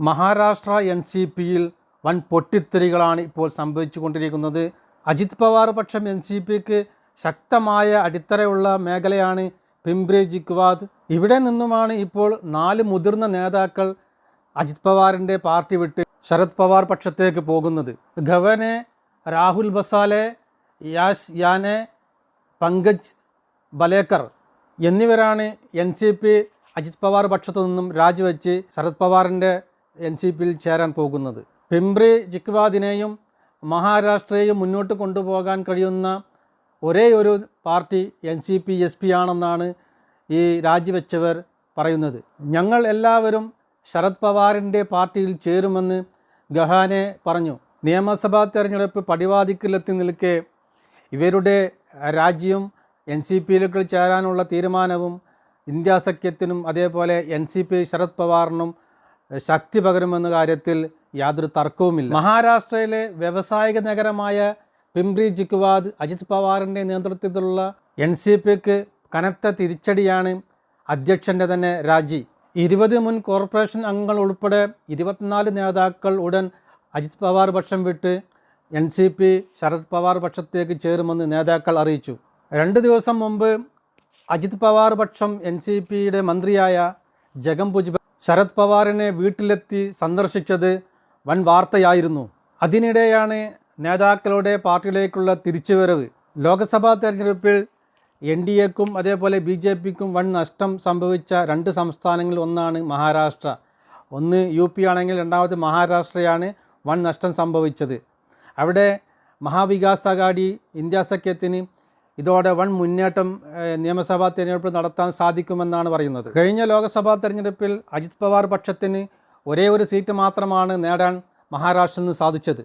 Maharashtra N C പിയിൽ വൻ പൊട്ടിത്തെറികളാണ് ഇപ്പോൾ സംഭവിച്ചുകൊണ്ടിരിക്കുന്നത്. അജിത് പവാർ പക്ഷം എൻ സി പിക്ക് ശക്തമായ അടിത്തറയുള്ള മേഖലയാണ് പിംബ്രി ജിക്വാദ് ഇവിടെ നിന്നുമാണ് ഇപ്പോൾ നാല് മുതിർന്ന നേതാക്കൾ അജിത് പവാറിന്റെ പാർട്ടി വിട്ട് ശരത് പവാർ പക്ഷത്തേക്ക് പോകുന്നത്. ഖവനെ രാഹുൽ ബസാലെ യാഷ് യാനെ പങ്കജ് ബലേക്കർ എന്നിവരാണ് N C P Ajit Pawar പക്ഷത്തു നിന്നും രാജിവെച്ച് ശരത് പവാറിന്റെ എൻ സി പിയിൽ ചേരാൻ പോകുന്നത്. പിംബ്രി ജിക്വാദിനെയും മഹാരാഷ്ട്രയെയും മുന്നോട്ട് കൊണ്ടുപോകാൻ കഴിയുന്ന ഒരേ ഒരു party N C P S P ആണെന്നാണ് ഈ രാജിവെച്ചവർ പറയുന്നത്. ഞങ്ങൾ എല്ലാവരും ശരത് പവാറിന്റെ പാർട്ടിയിൽ ചേരുമെന്ന് ഗഹാനെ പറഞ്ഞു. നിയമസഭാ തെരഞ്ഞെടുപ്പ് പടിവാതിക്കലെത്തി നിൽക്കെ ഇവരുടെ രാജ്യവും എൻ സി പിയിലേക്ക് ചേരാനുള്ള തീരുമാനവും ഇന്ത്യ സഖ്യത്തിനും അതേപോലെ എൻ സി പി ശരത് പവാറിനും ശക്തി പകരുമെന്ന കാര്യത്തിൽ യാതൊരു തർക്കവുമില്ല. മഹാരാഷ്ട്രയിലെ വ്യവസായിക നഗരമായ പിംബ്രി ജിക്വാദ് അജിത് പവാറിന്റെ നേതൃത്വത്തിലുള്ള എൻ സി പിക്ക് കനത്ത തിരിച്ചടിയാണ് അധ്യക്ഷന്റെ തന്നെ രാജി. ഇരുപത് മുൻ കോർപ്പറേഷൻ അംഗങ്ങൾ ഉൾപ്പെടെ ഇരുപത്തിനാല് നേതാക്കൾ ഉടൻ അജിത് പവാർ പക്ഷം വിട്ട് N C P Sharad Pawar പക്ഷത്തേക്ക് ചേരുമെന്ന് നേതാക്കൾ അറിയിച്ചു. രണ്ട് ദിവസം മുമ്പ് അജിത് പവാർ പക്ഷം എൻ സി പിയുടെ മന്ത്രിയായ ജഗം ഭുജ്ബൽ ശരത് പവാറിനെ വീട്ടിലെത്തി സന്ദർശിച്ചത് വൻ വാർത്തയായിരുന്നു. അതിനിടെയാണ് നേതാക്കളുടെ പാർട്ടിയിലേക്കുള്ള തിരിച്ചുവരവ്. ലോക്സഭാ തെരഞ്ഞെടുപ്പിൽ എൻ ഡി എക്കും അതേപോലെ ബി ജെ പിക്കും വൻ നഷ്ടം സംഭവിച്ച രണ്ട് സംസ്ഥാനങ്ങളിൽ ഒന്നാണ് മഹാരാഷ്ട്ര. ഒന്ന് യു പി ആണെങ്കിൽ രണ്ടാമത് മഹാരാഷ്ട്രയാണ് വൻ നഷ്ടം സംഭവിച്ചത്. അവിടെ മഹാവികാസ് അഘാടി ഇന്ത്യ സഖ്യത്തിന് ഇതോടെ വൺ മുന്നേറ്റം നിയമസഭാ തെരഞ്ഞെടുപ്പ് നടത്താൻ സാധിക്കുമെന്നാണ് പറയുന്നത്. കഴിഞ്ഞ ലോക്സഭാ തെരഞ്ഞെടുപ്പിൽ അജിത് പവാർ പക്ഷത്തിന് ഒരേ ഒരു സീറ്റ് മാത്രമാണ് നേടാൻ മഹാരാഷ്ട്രയിൽ നിന്ന് സാധിച്ചത്.